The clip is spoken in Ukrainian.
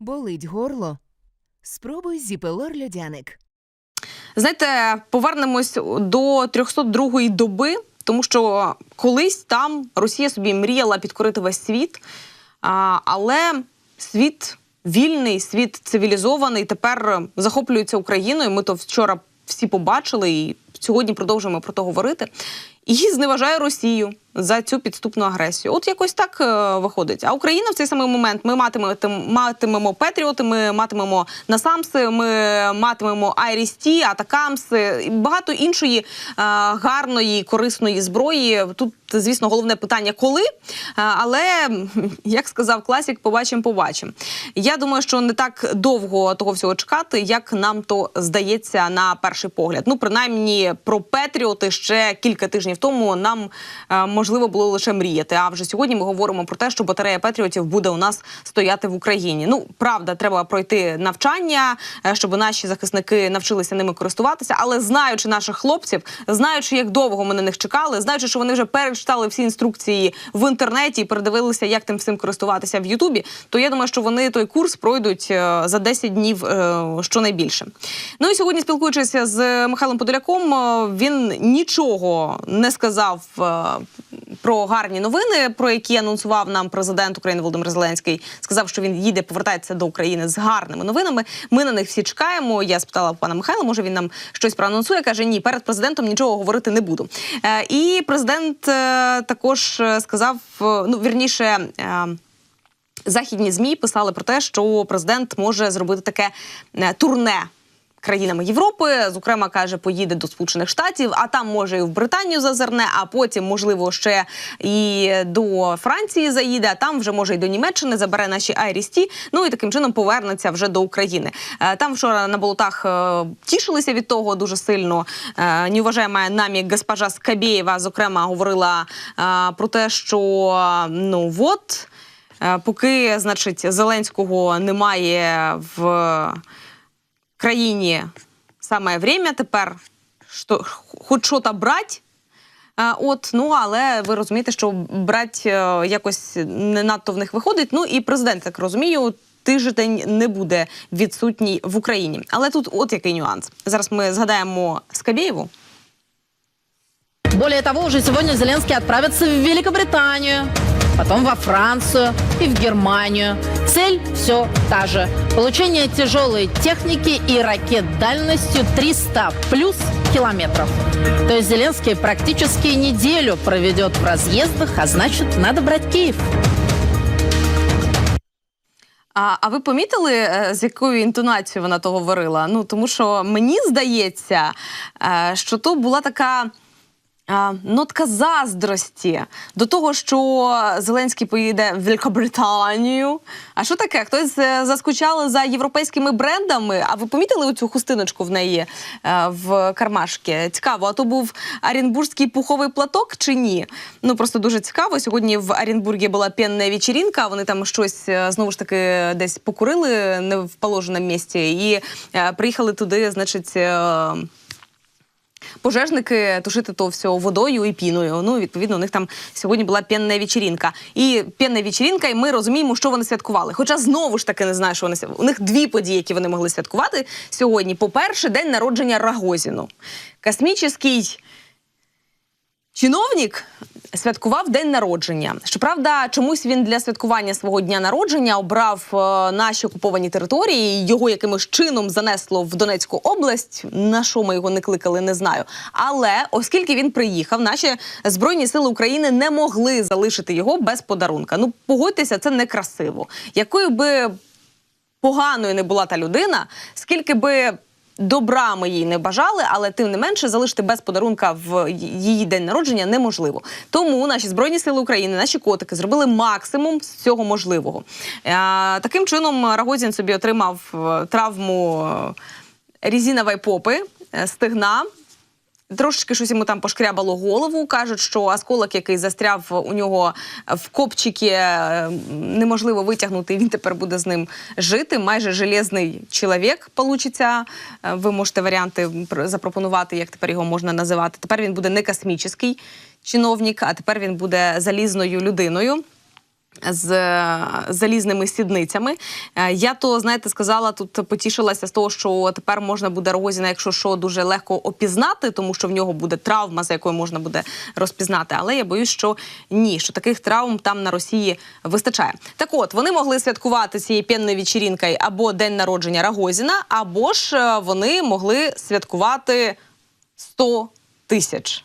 Болить горло? Спробуй зіпелор льодяник. Знаєте, повернемось до 302-ї доби, тому що колись там Росія собі мріяла підкорити весь світ, але світ вільний, світ цивілізований тепер захоплюється Україною. Ми то вчора всі побачили і сьогодні продовжуємо про то говорити. І зневажає Росію за цю підступну агресію. От якось так е, виходить. А Україна в цей самий момент ми матимемо, матимемо Петріоти, ми матимемо Насамси, ми матимемо Айрісті, Атакамси і багато іншої е, гарної, корисної зброї. Тут, звісно, головне питання коли. Е, але як сказав класік, побачимо, побачимо. Я думаю, що не так довго того всього чекати, як нам то здається на перший погляд. Ну, принаймні, про Петріоти ще кілька тижнів тому нам е, можливо було лише мріяти. А вже сьогодні ми говоримо про те, що батарея Петріотів буде у нас стояти в Україні. Ну правда, треба пройти навчання, е, щоб наші захисники навчилися ними користуватися. Але знаючи наших хлопців, знаючи, як довго ми на них чекали, знаючи, що вони вже перечитали всі інструкції в інтернеті і передивилися, як тим всім користуватися в Ютубі, то я думаю, що вони той курс пройдуть е, за 10 днів е, щонайбільше. Ну і сьогодні, спілкуючись з Михайлом Подоляком, він нічого не сказав про гарні новини, про які анонсував нам президент України Володимир Зеленський. Сказав, що він їде, повертається до України з гарними новинами. Ми на них всі чекаємо. Я спитала пана Михайла, може він нам щось проанонсує. каже: ні, перед президентом нічого говорити не буду. Е, І президент е, також е, сказав: е, ну вірніше. е, Західні змі писали про те, що президент може зробити таке е, турне. Країнами Європи, зокрема, каже, поїде до Сполучених Штатів, а там може і в Британію зазирне, а потім, можливо, ще і до Франції заїде. А там вже може і до Німеччини забере наші Айрісті. Ну і таким чином повернеться вже до України. Е, Там вчора на болотах е, тішилися від того дуже сильно. Е, Неуважаема намі госпожа Скабєєва, зокрема, говорила про те, що ну от. Поки, значить, Зеленського немає в країні саме время тепер, що хоч що то брать. От, ну але ви розумієте, що брать е, якось не надто в них виходить. Ну і президент, так розумію, тиждень не буде відсутній в Україні. Але тут от який нюанс. Зараз ми згадаємо Скабєєву. Более того, уже сегодня Зеленский отправится в Великобританию, потом во Францию и в Германию. Цель все та же. Получение тяжелой техники и ракет дальностью 300 плюс километров. То есть Зеленский практически неделю проведет в разъездах, а значит, надо брать Киев. А, а ви помітили, е, з якою інтонацією вона то говорила? Ну тому що мені здається, е, що то була така. Нотка заздрості до того, що Зеленський поїде в Великобританію. А що таке? Хтось е, заскучали за європейськими брендами? А ви помітили оцю хустиночку в неї е, в кармашки? Цікаво, а то був оренбурзький пуховий платок чи ні? Ну просто дуже цікаво. Сьогодні в Оренбургі була пенна вечірінка. Вони там щось е, знову ж таки десь покурили не в положеному місці і приїхали туди, значить. Пожежники тушити то все водою і піною. Ну, відповідно, у них там сьогодні була пенна вечірінка. І пенна вечірінка, і ми розуміємо, що вони святкували. Хоча знову ж таки не знаю, що вони святкували. У них дві події, які вони могли святкувати сьогодні. По-перше, день народження Рагозіну. Космічний чиновник святкував день народження. Щоправда, чомусь він для святкування свого дня народження обрав е, наші окуповані території. Його якимось чином занесло в Донецьку область. На що ми його не кликали, не знаю. Але оскільки він приїхав, наші збройні сили України не могли залишити його без подарунка. Ну погодьтеся, це некрасиво. Якою би поганою не була та людина, скільки би. Добра ми їй не бажали, але тим не менше залишити без подарунка в її день народження неможливо. Тому наші збройні сили України, наші котики зробили максимум з цього можливого. Е, таким чином Рагозін собі отримав е, травму різінової різинової попи, е, стегна. Трошечки щось йому там пошкрябало голову. Кажуть, що осколок, який застряв у нього в копчики, е, неможливо витягнути. Він тепер буде з ним жити. Майже железний чоловік получиться. Е, Ви можете варіанти пр- запропонувати, як тепер його можна називати. Тепер він буде не космічний чиновник, а тепер він буде залізною людиною. З е, залізними сідницями. Е, Я то, знаєте, сказала, тут потішилася з того, що тепер можна буде Рогозіна, якщо що, дуже легко опізнати, тому що в нього буде травма, за якою можна буде розпізнати. Але я боюсь, що ні, що таких травм там на Росії вистачає. Так от вони могли святкувати цією п'янною вечірінкою або день народження Рагозіна, або ж е, вони могли святкувати 100 тисяч.